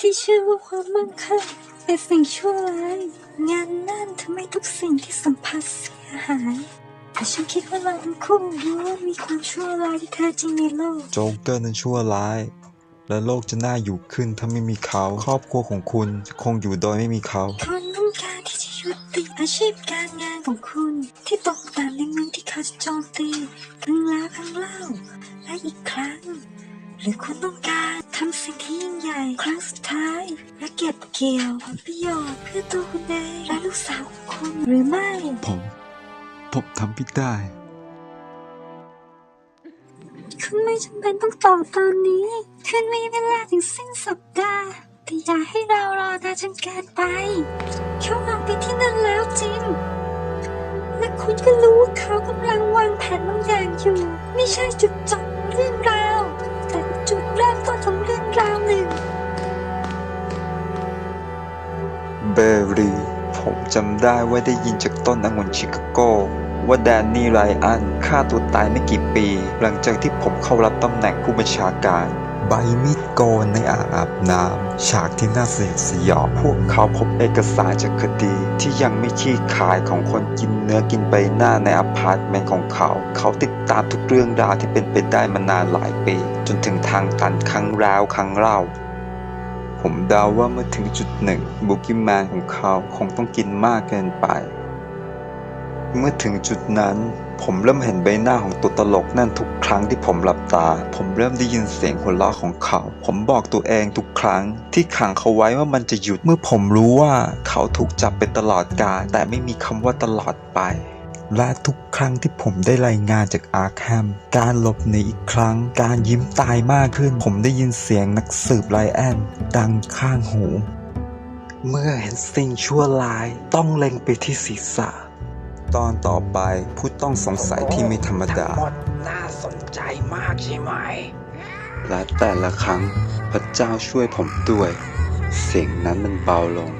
ที่เชื่อว่าความมั่งคั่งเป็นสิ่งชั่วร้ายงานนั่นทำให้ทุกสิ่งที่สัมผัสเสียหายแต่ฉันคิดว่าเราทั้งคู่รู้ว่ามีความชั่วร้ายที่แท้จริงในโลกโจ๊กเกอร์นั้นชั่วร้าย และโลกจะน่าอยู่ขึ้นถ้าไม่มีเขา ครอบครัวของคุณจะคงอยู่โดยไม่มีเขาคุณต้องการที่จะยุติอาชีพการงานของคุณ ที่ตกต่ำในเมืองที่เขาจะโจมตีครั้งแล้วครั้งเล่าและอีกครั้ง หรือคุณต้องการทำสิ่งที่ยิ่งใหญ่ครั้งสุดท้ายและเก็บเกี่ยวผลประโยชน์เพื่อตัวคุณเองและลูกสาวของคุณหรือไม่ ผมผมทำไม่ได้ คุณไม่จำเป็นต้องตอบตอนนี้คุณมีเวลาถึงสิ้นสัปดาห์แต่อย่าให้เรารอนานจนเกินไปเขาออกไปที่นั่นแล้วจริงและคุณก็รู้ว่าเขากำลังวางแผนบางอย่างอยู่ ไม่ใช่จุด รีผมจำได้ว่าได้ยินจากต้นองุ่นชิคาโก ว่าแดนนี่ไรอันฆ่าตัวตายไม่กี่ปี หลังจากที่ผมเข้ารับตำแหน่งผู้บัญชาการใบมีดโกนในอ่างอาบน้ำ ฉากที่น่าสยดสยองพวกเขาพบเอกสารจากคดีที่ยังไม่ขี้ขายของคนกินเนื้อกินใบหน้าในอพาร์ตเมนต์ของเขา เขาติดตามทุกเรื่องราวที่เป็นไปได้มานานหลายปี จนถึงทางตันครั้งแล้วครั้งเล่า ผมเดาว่าเมื่อถึงจุดหนึ่งบุกิแมนของเขาคงต้องกินมากเกินไป เมื่อถึงจุดนั้น ผมเริ่มเห็นใบหน้าของตัวตลกนั่นทุกครั้งที่ผมหลับตา ผมเริ่มได้ยินเสียงหัวเราะของเขา ผมบอกตัวเองทุกครั้ง ที่ขังเขาไว้ว่ามันจะหยุดเมื่อผมรู้ว่าเขาถูกจับเป็นตลอดกาลแต่ไม่มีคำว่าตลอดไป และทุกครั้งที่ผมได้รายงานจากอาร์แคมการหลบหนีอีกครั้ง การยิ้มตายมากขึ้น ผมได้ยินเสียงนักสืบไลแอนดังข้างหู เมื่อเห็นสิ่งชั่วร้ายต้องเล็งไปที่ศีรษะ ตอนต่อไปผู้ต้องสงสัยที่ไม่ธรรมดาทั้งหมดน่าสนใจมากใช่ไหม และแต่ละครั้งพระเจ้าช่วยผมด้วย เสียงนั้นมันเบาลง